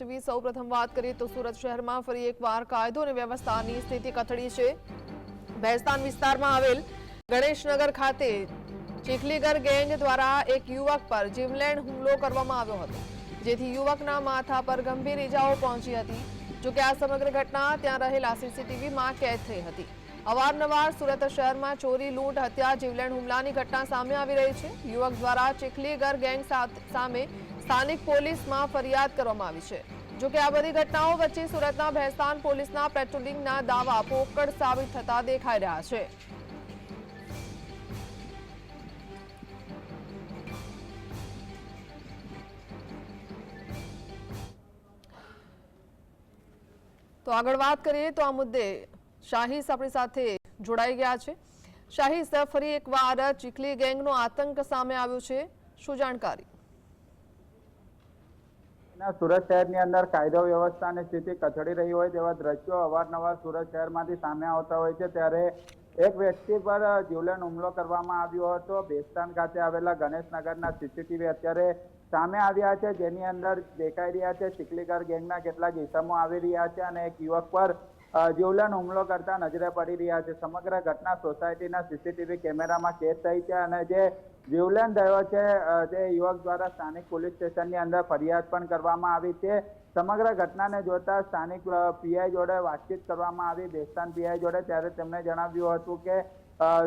GSTV સૌ પ્રથમ વાત કરીએ તો સુરત શહેરમાં ફરી એકવાર કાયદો અને વ્યવસ્થાની સ્થિતિ કથળી છે. ભેસ્તાન વિસ્તારમાં આવેલ ગણેશનગર ખાતે ચીખલીગર ગેંગ દ્વારા એક યુવક પર જીવલેણ હુમલો કરવામાં આવ્યો હતો. જેથી યુવકના માથા પર ગંભીર ઇજાઓ પહોંચી હતી. જોકે આ સમગ્ર ઘટના ત્યાં રહેલા સીસીટીવીમાં કેદ થઈ હતી. અવારનવાર સુરત શહેરમાં ચોરી, લૂંટ, હત્યા, જીવલેણ હુમલાની ઘટના સામે આવી રહી છે. યુવક દ્વારા ચીખલીગર ગેંગ સામે સ્થાનિક પોલીસમાં ફરિયાદ કરવામાં આવી છે. જોકે આ બધી ઘટનાઓ વચ્ચે સુરતના ભેસ્તાન પોલીસના પેટ્રોલિંગના દાવા પોકળ સાબિત થતા દેખાઈ રહ્યા છે. તો આગળ વાત કરીએ તો આ મુદ્દે શાહીસ આપણી સાથે જોડાઈ ગયા છે. શાહીસ ફરી એકવાર ચીખલી ગેંગનો આતંક સામે આવ્યો છે. શું જાણકારી? ના, સુરત શહેરની અંદર કાયદો વ્યવસ્થાની સ્થિતિ કથળી રહી હોય તેવા દ્રશ્યો અવારનવાર સુરત શહેરમાંથી સામે આવતા હોય છે. ત્યારે એક વ્યક્તિ પર જીવલેણ હુમલો કરવામાં આવ્યો હતો. બેસ્તાન ખાતે આવેલા ગણેશનગરના સીસીટીવી અત્યારે સામે આવ્યા છે. જેની અંદર દેખાઈ રહ્યા છે ચીખલીગર ગેંગના કેટલાક ઇસમો આવી રહ્યા છે અને એક યુવક પર જીવલેણ હુમલો કરતા નજરે પડી રહ્યા છે. સમગ્ર ઘટના સોસાયટીના સીસીટીવી કેમેરામાં કેદ થઈ છે અને જે જીવલેણ થયો છે યુવક દ્વારા સ્થાનિક પોલીસ સ્ટેશનની અંદર ફરિયાદ પણ કરવામાં આવી છે. સમગ્ર ઘટનાને જોતા સ્થાનિક પીઆઈ જોડે વાતચીત કરવામાં આવી. બેસ્તાન પીઆઈ જોડે ત્યારે તેમણે જણાવ્યું હતું કે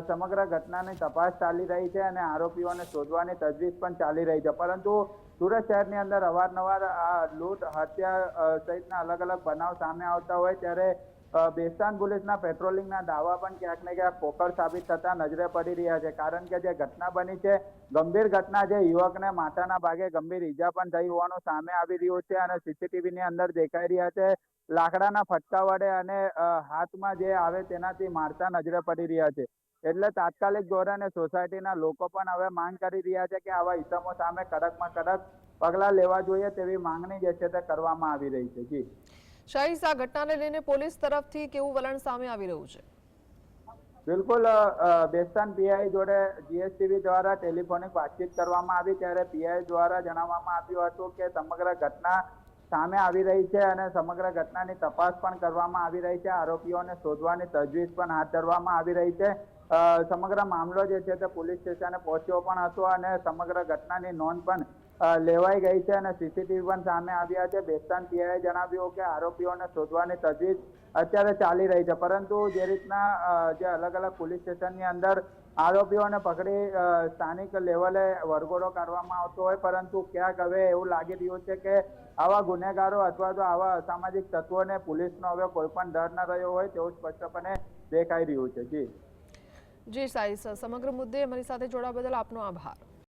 સમગ્ર ઘટનાની તપાસ ચાલી રહી છે અને આરોપીઓને શોધવાની તજવીજ પણ ચાલી રહી છે. પરંતુ સુરત શહેરની અંદર અવારનવાર આ લૂંટ, હત્યા સહિતના અલગ અલગ બનાવ સામે આવતા હોય ત્યારે બેસ્તાન પોલીસના પેટ્રોલિંગના દાવા પણ ક્યાંક ને ક્યાંક પોકળ સાબિત થતા નજરે પડી રહ્યા છે. કારણ કે જે ઘટના બની છે, ગંભીર ઘટના છે. યુવકને માથાના ભાગે ગંભીર ઈજા પણ થઈ હોવાનું સામે આવી રહ્યું છે અને સીસીટીવી ની અંદર દેખાઈ રહ્યા છે. લાકડાના ફટકા વડે અને હાથમાં જે આવે તેનાથી મારતા નજરે પડી રહ્યા છે. એટલે તાત્કાલિક ધોરણે સોસાયટીના લોકો પણ હવે માંગ કરી રહ્યા છે કે આવા ઇસમો સામે કડકમાં કડક પગલાં લેવા જોઈએ તેવી માંગણી જે છે તે કરવામાં આવી રહી છે. જી. શાહીસ આ ઘટનાને લઈને પોલીસ તરફથી કેવું વલણ સામે આવી રહ્યું છે? બિલકુલ બેસ્તાન પીઆઈ જોડે જીએસટીવી દ્વારા ટેલિફોનિક વાતચીત કરવામાં આવી ત્યારે પીઆઈ દ્વારા જણાવવામાં આવ્યું હતું કે સમગ્ર ઘટના સામે આવી રહી છે અને સમગ્ર ઘટનાની તપાસ પણ કરવામાં આવી રહી છે. આરોપીઓને શોધવાની તજવીજ પણ હાથ ધરવામાં આવી રહી છે. સમગ્ર મામલો જે છે તે પોલીસ સ્ટેશને પહોંચ્યો પણ હતો અને સમગ્ર ઘટનાની નોંધ પણ લેવાઈ ગઈ છે અને સીસીટીવી પણ સામે આવ્યા છે. બેસ્તાન પીઆઈએ જણાવ્યું કે આરોપીઓને શોધવાની તજવીજ અત્યારે ચાલી રહી છે. પરંતુ જે રીતના જે અલગ અલગ પોલીસ સ્ટેશનની અંદર આરોપીઓને પકડી સ્થાનિક લેવલે વરઘોડો કરવામાં આવતો હોય, પરંતુ ક્યાંક હવે એવું લાગી રહ્યું છે કે આવા ગુનેગારો અથવા તો આવા અસામાજિક તત્વોને પોલીસનો હવે કોઈ પણ ડર ન રહ્યો હોય તેવું સ્પષ્ટપણે દેખાઈ રહ્યું છે. જી. જી સાહીસ સમગ્ર મુદ્દે અમારી સાથે જોડાવા બદલ આપનો આભાર.